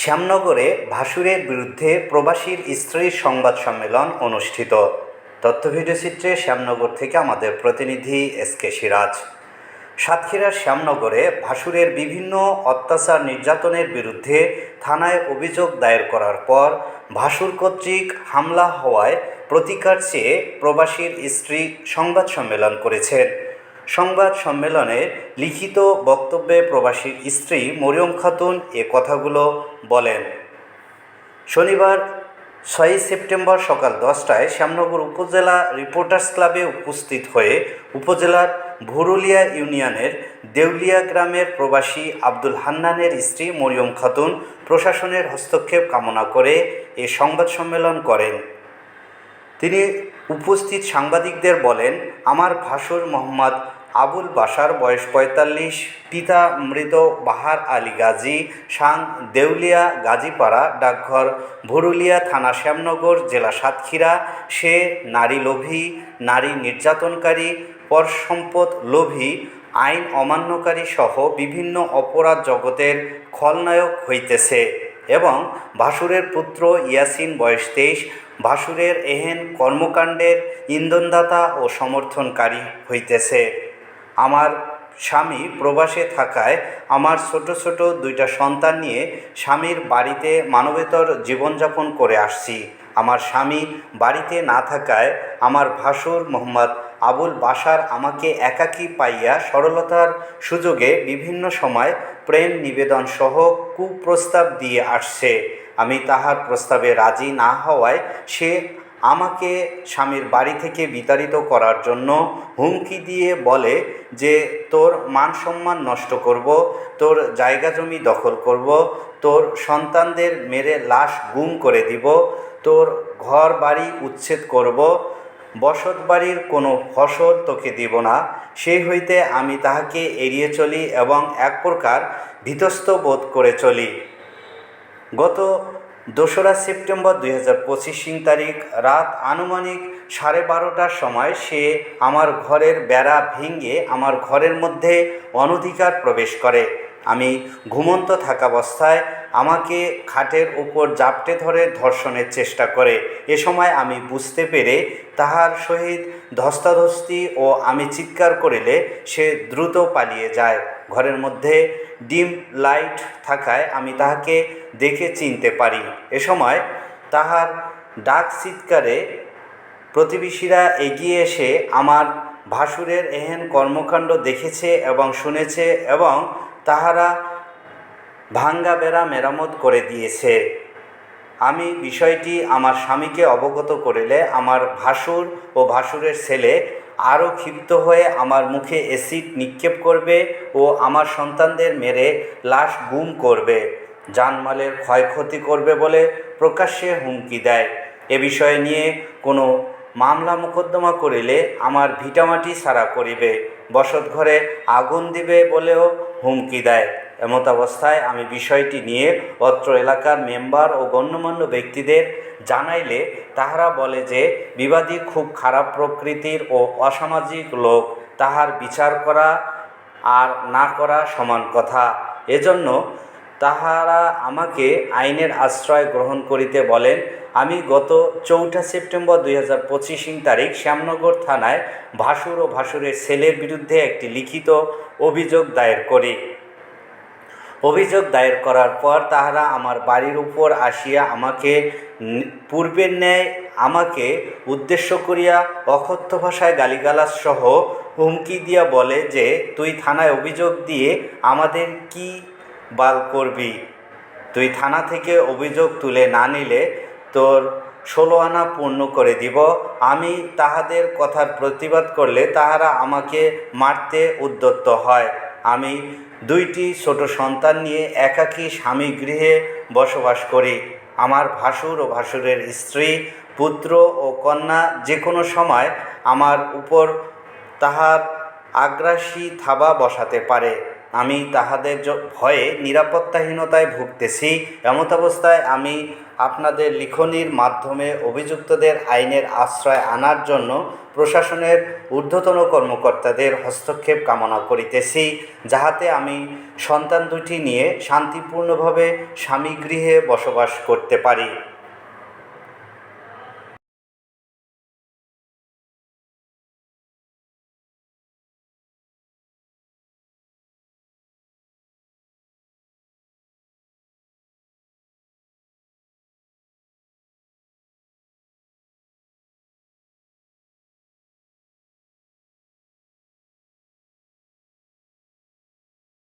শ্যামনগরে ভাসুরের বিরুদ্ধে প্রবাসীর স্ত্রীর সংবাদ সম্মেলন অনুষ্ঠিত। তথ্য ভিডিওচিত্রে শ্যামনগর থেকে আমাদের প্রতিনিধি এস কে সিরাজ। সাতক্ষীরার শ্যামনগরে ভাসুরের বিভিন্ন অত্যাচার নির্যাতনের বিরুদ্ধে থানায় অভিযোগ দায়ের করার পর ভাসুর কর্তৃক হামলা হওয়ায় প্রতিকার চেয়ে প্রবাসীর স্ত্রী সংবাদ সম্মেলন করেছেন। সংবাদ সম্মেলনে লিখিত বক্তব্যে প্রবাসীর স্ত্রী মরিয়ম খাতুন এ কথাগুলো বলেন। শনিবার, ছয়ই সেপ্টেম্বর সকাল দশটায় শ্যামনগর উপজেলা রিপোর্টার্স ক্লাবে উপস্থিত হয়ে উপজেলার ভুরুলিয়া ইউনিয়নের দেউলিয়া গ্রামের প্রবাসী আব্দুল হান্নানের স্ত্রী মরিয়ম খাতুন প্রশাসনের হস্তক্ষেপ কামনা করে এ সংবাদ সম্মেলন করেন। তিনি উপস্থিত সাংবাদিকদের বলেন, আমার ভাসুর মোহাম্মদ আবুল বাসার বয়স পঁয়তাল্লিশ, পিতা মৃত বাহার আলী গাজী, সাং দেউলিয়া গাজীপাড়া ডাকঘর, ভরুলিয়া থানা শ্যামনগর, জেলা সাতক্ষীরা। সে নারী লোভী, নারী নির্যাতনকারী পর সম্পদ লোভী, আইন অমান্যকারী সহ বিভিন্ন অপরাধ জগতের খলনায়ক হইতেছে এবং ভাসুরের পুত্র ইয়াসিন বয়স তেইশ, ভাসুরের এহেন কর্মকাণ্ডের ইন্ধনদাতা ও সমর্থনকারী হইতেছে। আমার স্বামী প্রবাসে থাকায় আমার ছোট ছোট দুইটা সন্তান নিয়ে স্বামীর বাড়িতে মানবেতর জীবনযাপন করে আসছি। আমার স্বামী বাড়িতে না থাকায় আমার ভাসুর মোহাম্মদ আবুল বাসার আমাকে একাকী পাইয়া সরলতার সুযোগে বিভিন্ন সময় প্রেম নিবেদন সহ কুপ্রস্তাব দিয়ে আসছে। আমি তাহার প্রস্তাবে রাজি না হওয়ায় সে আমাকে স্বামীর বাড়ি থেকে বিতাড়িত করার জন্য হুমকি দিয়ে বলে যে, তোর মান সম্মান নষ্ট করব, তোর জায়গা জমি দখল করব, তোর সন্তানদের মেরে লাশ গুম করে দিব, তোর ঘর বাড়ি উচ্ছেদ করব বসত বাড়ির কোনো ফসল তোকে দিব না। সেই হইতে আমি তাহাকে এড়িয়ে চলি এবং এক প্রকার ভীতস্ত বোধ করে চলি। গত দোসরা সেপ্টেম্বর দুই হাজার পঁচিশ তারিখ, রাত আনুমানিক সাড়ে বারোটার সময় সে আমার ঘরের বেড়া ভেঙে আমার ঘরের মধ্যে অনধিকার প্রবেশ করে। আমি ঘুমন্ত থাকাবস্থায় আমাকে খাটের উপর জাপটে ধরে ধর্ষণের চেষ্টা করে। এ সময় আমি বুঝতে পেরে তাহার সহিত ধস্তাধস্তি ও আমি চিৎকার করিলে সে দ্রুত পালিয়ে যায়। ঘরের মধ্যে ডিম লাইট থাকায় আমি তাহাকে দেখে চিনতে পারি। এ সময় তাহার ডাক চিৎকারে প্রতিবেশীরা এগিয়ে এসে আমার ভাসুরের এহেন কর্মকাণ্ড দেখেছে এবং শুনেছে এবং তাহারা ভাঙ্গা বেড়া মেরামত করে দিয়েছে। আমি বিষয়টি আমার স্বামীকে অবগত করিলে আমার ভাসুর ও ভাসুরের ছেলে আরও ক্ষিপ্ত হয়ে আমার মুখে অ্যাসিড নিক্ষেপ করবে ও আমার সন্তানদের মেরে লাশ গুম করবে জানমালের ক্ষয়ক্ষতি করবে বলে প্রকাশ্যে হুমকি দেয়। এ বিষয়ে নিয়ে কোনো মামলা মোকদ্দমা করিলে আমার ভিটামাটি সারা করিবে বসত ঘরে আগুন দিবে বলেও হুমকি দেয়। এমত অবস্থায় আমি বিষয়টি নিয়ে অত্র এলাকার মেম্বার ও গণ্যমান্য ব্যক্তিদের জানাইলে তাহারা বলে যে, বিবাদী খুব খারাপ প্রকৃতির ও অসামাজিক লোক, তাহার বিচার করা আর না করা সমান কথা। এজন্য তাহারা আমাকে আইনের আশ্রয় গ্রহণ করিতে বলেন। আমি গত চৌঠা সেপ্টেম্বর দুই হাজার পঁচিশ তারিখ শ্যামনগর থানায় ভাসুর ও ভাসুরের ছেলের বিরুদ্ধে একটি লিখিত অভিযোগ দায়ের করি। অভিযোগ দায়ের করার পর তাহারা আমার বাড়ির উপর আসিয়া আমাকে পূর্বের ন্যায় আমাকে উদ্দেশ্য করিয়া অকথ্য ভাষায় গালিগালাজ সহ হুমকি দিয়া বলে যে, তুই থানায় অভিযোগ দিয়ে আমাদের কি বাল করবি? তুই থানা থেকে অভিযোগ তুলে না নিলে তোর ষোলো আনা পূর্ণ করে দিব। আমি তাহাদের কথার প্রতিবাদ করলে তাহারা আমাকে মারতে উদ্যত হয়। আমি দুইটি ছোট সন্তান নিয়ে একাকী স্বামী গৃহে বসবাস করি। আমার ভাসুর ও ভাসুরের স্ত্রী, পুত্র ও কন্যা যে কোনো সময় আমার উপর তাহার আগ্রাসী থাবা বসাতে পারে। আমি তাহাদের ভয়ে নিরাপত্তাহীনতায় ভুগতেছি। এমত অবস্থায় আমি আপনাদের লিখনির মাধ্যমে অভিযুক্তদের আইনের আশ্রয় আনার জন্য প্রশাসনের ঊর্ধ্বতন কর্মকর্তাদের হস্তক্ষেপ কামনা করিতেছি, যাহাতে আমি সন্তান দুটি নিয়ে শান্তিপূর্ণভাবে স্বামী গৃহে বসবাস করতে পারি।